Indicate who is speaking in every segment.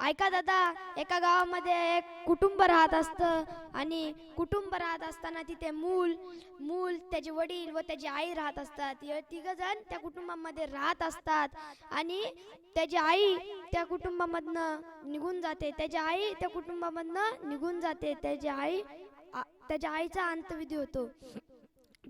Speaker 1: ऐका दादा एका गावामध्ये एक कुटुंब राहत असतं आणि कुटुंब राहत असताना तिथे मूल मूल त्याचे वडील व त्याची आई राहत असतात. तिघंजण जण त्या कुटुंबामध्ये राहत असतात आणि त्याची आई त्या कुटुंबामधनं निघून जाते. त्याची आई त्या कुटुंबामधनं निघून जाते. त्याची आई त्याच्या आईचा अंतविधी होतो.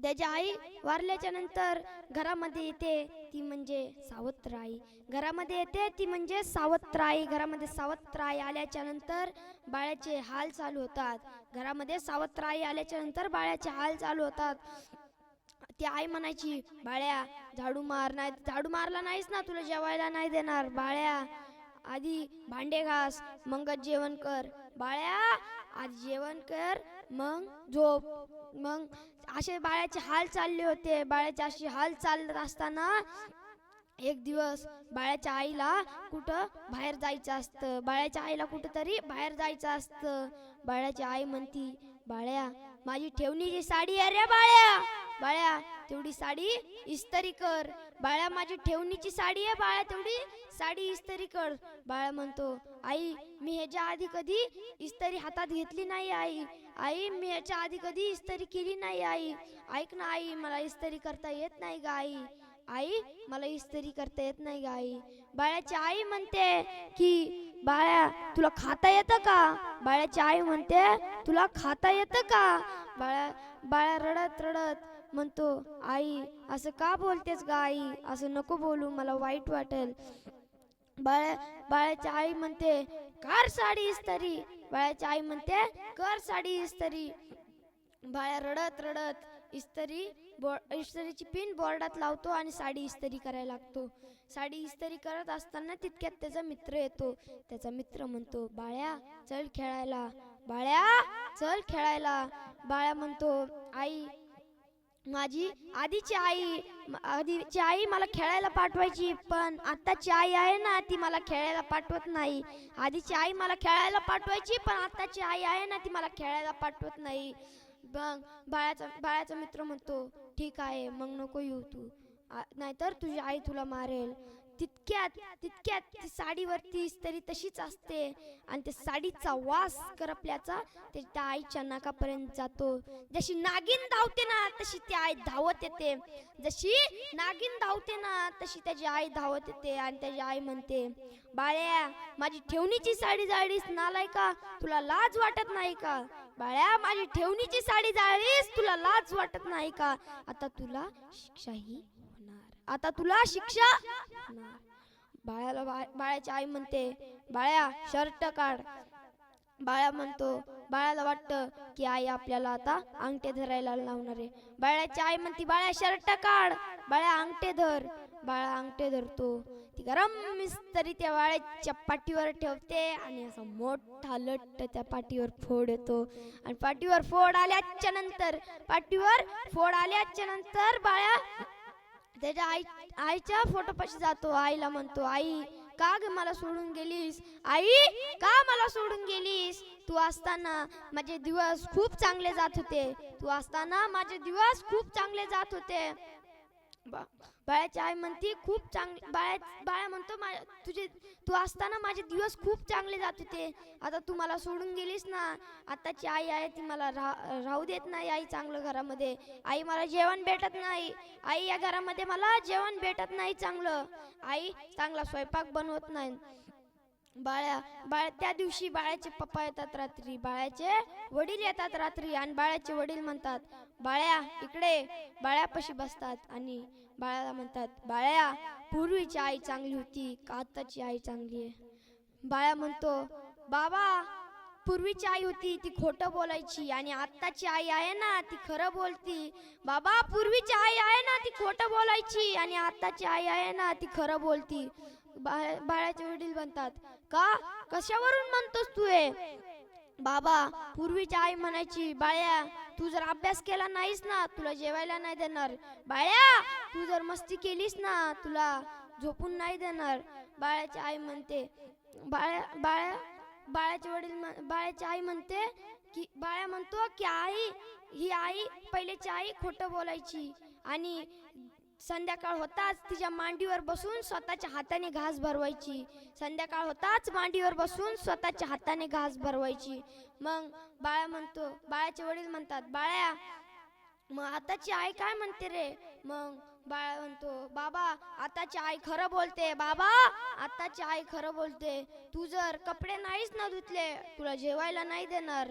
Speaker 1: त्याची आई वारल्याच्या नंतर घरामध्ये येते ती म्हणजे सावत्र आई घरामध्ये येते ती म्हणजे सावत्र आई घरामध्ये सावत्र आई आल्याच्यानंतर बाळाचे हाल चालू होतात. घरामध्ये सावत्र आई आल्याच्यानंतर बाळाचे हाल चालू होतात. ती आई म्हणायची बाळ्या झाडू मार नाही झाडू मारला नाहीस ना तुला जेवायला नाही देणार. बाळ्या आधी भांडे घास मग जेवण कर. बाळ्या आधी जेवण कर मग झोप मग असे बाळाचे हाल चालले होते. बाळाचे असे हाल चालत असताना एक दिवस बाळाच्या आईला कुठं बाहेर जायचं असतं? बाळाच्या आईला कुठंतरी बाहेर जायचं असतं. बाळाची आई म्हणती बाळ्या माझी ठेवणीची साडी आहे रे बाळ्या. बाळ्या तेवढी साडी इस्तरी कर. बाळा माझी ठेवणीची साडी आहे बाळा तेवढी. साडी इस्त्री कर. बाळा म्हणतो आई मी ह्याच्या आधी कधी इस्त्री हातात घेतली नाही आई. आई मी ह्याच्या आधी कधी इस्तरी केली नाही आई. ऐक ना आई मला इस्त्री करता येत नाही ग आई. आई मला इस्त्री करता येत नाही ग आई. बाळाची आई म्हणते की बाळ्या तुला खाता येतं का? बाळाची आई म्हणते तुला खाता येतं का? बाळा बाळा रडत रडत म्हणतो आई असं का बोलतेस ग आई? असं नको बोलू मला वाईट वाटेल. बाळा बाळाची आई म्हणते कर साडी इस्तरी बाळाची आई म्हणते कर साडी इस्तरी बाळा रडत रडत इस्त्री बो इस्तरीची पिन बोर्डात लावतो आणि साडी इस्तरी करायला लागतो. साडी इस्तरी करत असताना तितक्यात त्याचा मित्र येतो. त्याचा मित्र म्हणतो बाळ्या चल खेळायला. बाळ्या चल खेळायला. बाळ्या म्हणतो आई माझी आधीची आई आधीची आई मला खेळायला पाठवायची पण आत्ताची आई आहे ना ती मला खेळायला पाठवत नाही. आधीची आई मला खेळायला पाठवायची पण आत्ताची आई आहे ना ती मला खेळायला पाठवत नाही. मग बाळाचा बाळाचा मित्र म्हणतो ठीक आहे मग नको येऊ तू. नाहीतर तुझी आई तुला मारेल. तितक्यात तितक्यात ती साडीवरती तरी तशीच असते. आणि त्या साडीचा वास करपल्याचा त्या आईच्या नाकापर्यंत जातो. जशी नागिन धावते ना तशी ती आई धावत येते. जशी नागिन धावते ना तशी त्याची आई धावत येते. आणि त्याची आई म्हणते बाळ्या माझी ठेवणीची साडी जाळीस नालाय का? तुला लाज वाटत नाही का? बाळ्या माझी ठेवणीची साडी जाळीस तुला लाज वाटत नाही का? आता तुला शिक्षाही आता तुला शिक्षा? बाळाला बाळाची आई म्हणते बाळ्या शर्ट काढ. बाळा म्हणतो बाळाला वाटतं की आई आपल्याला आता अंगठे धरायला लावणार आहे. बाळाची आई म्हणते बाळ्या शर्ट काढ. बाळ्या अंगठे धर. बाळा अंगठे धरतो. ती गरम मिस्तरी त्या बाळ्याच्या पाठीवर ठेवते आणि असा मोठा लट्ट त्या पाठीवर फोड येतो. आणि पाठीवर फोड आल्याच्यानंतर पाठीवर फोड आल्याच्यानंतर बाळ्या त्याच्या आई आईच्या फोटोपाशी जातो. आईला म्हणतो आई का ग मला सोडून गेलीस? आई का मला सोडून गेलीस? तू असताना माझे दिवस खूप चांगले जात होते. तू असताना माझे दिवस खूप चांगले जात होते. बा- बाळाची आई म्हणते खूप चांगली बाळा बाळा म्हणतो "मा- तुझे तू असताना माझे दिवस खूप चांगले जात होते. आता तू मला सोडून गेलीस ना. आताची आई आहे ती मला राह- राहू देत नाही आई चांगलं घरामध्ये. आई मला जेवण भेटत नाही. आई या घरामध्ये मला जेवण भेटत नाही चांगलं. आई चांगला स्वयंपाक बनवत नाही. बाळ्या बाळ त्या दिवशी बाळाचे पप्पा येतात रात्री. बाळाचे वडील येतात रात्री आणि बाळाचे वडील म्हणतात बाळ्या इकडे. बाळ्यापाशी बसतात आणि बाळाला म्हणतात बाळ्या पूर्वीची आई चांगली होती का आत्ताची आई चांगली आहे? बाळ्या म्हणतो बाबा पूर्वीची आई होती ती खोटं बोलायची आणि आत्ताची आई आहे ना ती खरं बोलती. बाबा पूर्वीची आई आहे ना ती खोटं बोलायची आणि आत्ताची आई आहे ना ती खरं बोलती. बाळ बाळाचे वडील म्हणतात का? कशावरून म्हणतोस तू हे? बाबा पूर्वीची आई म्हणायची बाळ्या तू जर अभ्यास केला नाहीस ना तुला जेवायला नाही देणार. बाळ्या तू जर मस्ती केलीस ना तुला झोपून नाही देणार. बाळाची आई म्हणते बाळ्या बाळ्या बाळाचे वडील बाळाची आई म्हणते की बाळ्या म्हणतो की आई ही आई पहिलेची आई खोटं बोलायची आणि संध्याकाळ होताच तिच्या मांडीवर बसून स्वतःच्या हाताने घास भरवायची. संध्याकाळ होताच मांडीवर बसून स्वतःच्या हाताने घास भरवायची. मग बाळा म्हणतो बाळाचे वडील म्हणतात बाळ्या मग आताची आई काय म्हणते रे? मग बाळा म्हणतो बाबा आताची आई खरं बोलते. बाबा आताची आई खरं बोलते. तू जर कपडे नाहीच ना धुतले तुला जेवायला नाही देणार.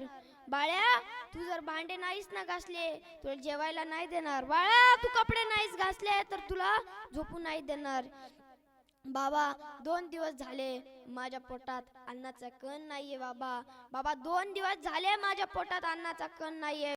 Speaker 1: बाळ्या तू जर भांडे नाहीच ना घासले तुला जेवायला नाही देणार. बाळ्या तू कपडे नाहीच घासले तर तुला झोपू नाही देणार. बाबा दोन दिवस झाले माझ्या पोटात अन्नाचा कण नाहीये बाबा. बाबा दोन दिवस झाले माझ्या पोटात अन्नाचा कण नाहीये.